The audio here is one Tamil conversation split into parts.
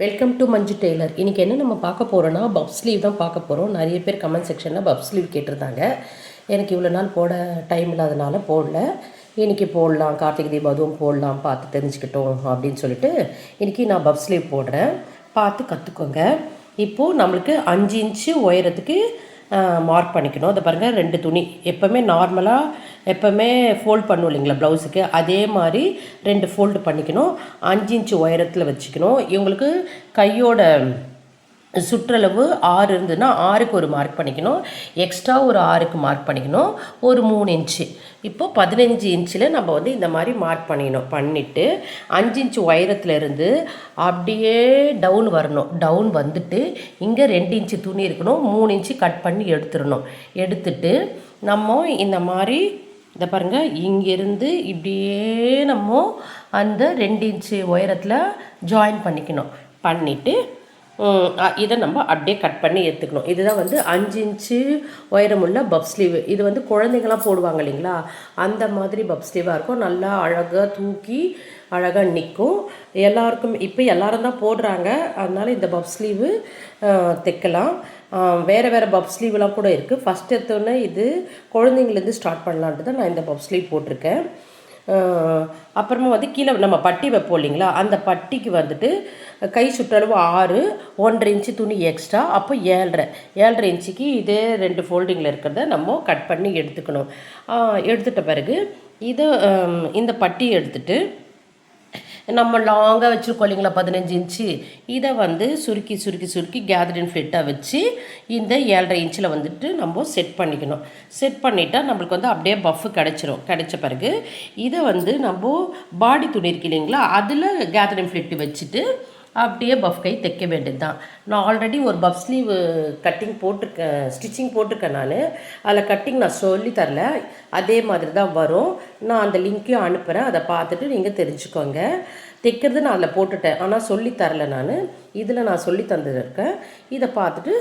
வெல்கம் டு மஞ்சு டெய்லர் இன்றைக்கி என்ன நம்ம பார்க்க போகிறோன்னா பப் ஸ்லீவ் தான் பார்க்க போகிறோம் நிறைய பேர் கமெண்ட் செக்ஷனில் பப் ஸ்லீவ் கேட்டிருந்தாங்க. எனக்கு இவ்வளோ நாள் போட டைம் இல்லாதனால போடல. இன்றைக்கி போடலாம். கார்த்திகை தீபம் அதுவும் போடலாம். பார்த்து தெரிஞ்சுக்கிட்டோம் அப்படின்னு சொல்லிட்டு இன்றைக்கி நான் பப் ஸ்லீவ் போடுறேன். பார்த்து கற்றுக்கோங்க இப்போது நம்மளுக்கு அஞ்சு இன்ச்சு உயரத்துக்கு மார்க் பண்ணிக்கணும். அதை பாருங்கள் ரெண்டு துணி. எப்போவுமே நார்மலாக எப்போவுமே ஃபோல்ட் பண்ணுவோம் இல்லைங்களா ப்ளவுஸுக்கு அதே மாதிரி ரெண்டு ஃபோல்டு பண்ணிக்கணும். அஞ்சு இன்ச்சு உயரத்தில் வச்சுக்கணும். இவங்களுக்கு கையோட சுற்றளவு ஆறு இருந்ததுன்னா ஆறுக்கு ஒரு மார்க் பண்ணிக்கணும். எக்ஸ்ட்ரா ஒரு ஆறுக்கு மார்க் பண்ணிக்கணும். ஒரு மூணு இன்ச்சு இப்போது பதினஞ்சு இன்ச்சில் நம்ம வந்து இந்த மாதிரி மார்க் பண்ணிக்கணும். பண்ணிவிட்டு அஞ்சு இன்ச்சு உயரத்துலேருந்து அப்படியே டவுன் வரணும். டவுன் வந்துட்டு இங்கே ரெண்டு இன்ச்சு துணி இருக்கணும். மூணு இன்ச்சு கட் பண்ணி எடுத்துடணும். எடுத்துட்டு நம்ம இந்த மாதிரி இதை பாருங்கள் இங்கேருந்து இப்படியே நம்ம அந்த ரெண்டு இன்ச்சு உயரத்தில் ஜாயின் பண்ணிக்கணும். பண்ணிவிட்டு இதை நம்ம அப்படியே கட் பண்ணி எடுத்துக்கணும். இதுதான் வந்து அஞ்சு இன்ச்சு உயரமுள்ள பப் ஸ்லீவ் இது வந்து குழந்தைங்களாம் போடுவாங்க இல்லைங்களா? அந்த மாதிரி பப் ஸ்லீவாக இருக்கும். நல்லா அழகாக தூக்கி அழகாக நிற்கும் எல்லாருக்கும் இப்போ எல்லாரும் தான் போடுறாங்க. அதனால் இந்த பப் ஸ்லீவு தைக்கலாம். வேறு வேறு பப் ஸ்லீவ்லாம் கூட இருக்குது ஃபஸ்ட் எடுத்தோன்னே இது குழந்தைங்கலேருந்து ஸ்டார்ட் பண்ணலான்ட்டு தான் நான் இந்த பப் ஸ்லீவ் போட்டிருக்கேன். அப்புறமா வந்து கீழே நம்ம பட்டி வைப்போம் இல்லைங்களா? அந்த பட்டிக்கு வந்துட்டு கை சுற்றளவு ஆறு ஒன்றரை இன்ச்சு துணி எக்ஸ்ட்ரா அப்போ ஏழரை. ஏழரை இன்ச்சுக்கு இதே ரெண்டு ஃபோல்டிங்கில் இருக்கிறத நம்ம கட் பண்ணி எடுத்துக்கணும். எடுத்துட்ட பிறகு இதை இந்த பட்டி எடுத்துட்டு நம்ம லாங்காக வச்சுருக்கோம் இல்லைங்களா பதினஞ்சு இன்ச்சு இதை வந்து சுருக்கி சுருக்கி சுருக்கி கேதரிங் ஃபிட்டாக வச்சு இந்த ஏழரை இன்ச்சில் வந்துட்டு நம்ம செட் பண்ணிக்கணும். செட் பண்ணிட்டால் நம்மளுக்கு வந்து அப்படியே பஃப்பு கிடச்சிரும். கிடச்ச பிறகு இதை வந்து நம்ம பாடி துணி இருக்கு இல்லைங்களா அதில் கேதரிங் ஃபிட்டு வச்சுட்டு அப்படியே பஃப் கை தைக்க வேண்டியது தான் நான் ஆல்ரெடி ஒரு பஃப் ஸ்லீவ் கட்டிங் போட்டிருக்கேன் ஸ்டிச்சிங் போட்டிருக்கேன் நான். அதில் கட்டிங் நான் சொல்லி தரல. அதே மாதிரி தான் வரும். நான் அந்த லிங்க்கையும் அனுப்புகிறேன் அதை பார்த்துட்டு நீங்கள் தெரிஞ்சுக்கோங்க. தைக்கிறது நான் அதில் போட்டுட்டேன். ஆனால் சொல்லி தரல நான். இதில் நான் சொல்லி தந்துருக்கேன். இதை பார்த்துட்டு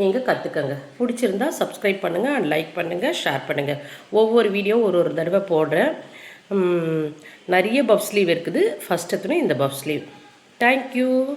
நீங்கள் கற்றுக்கங்க பிடிச்சிருந்தா சப்ஸ்கிரைப் பண்ணுங்கள் அண்ட் லைக் பண்ணுங்கள் ஷேர் பண்ணுங்கள் ஒவ்வொரு வீடியோ ஒரு ஒரு தடவை போடுறேன். நிறைய பஃப் ஸ்லீவ் இருக்குது. ஃபஸ்ட்டு இந்த பஃப் ஸ்லீவ் Thank you.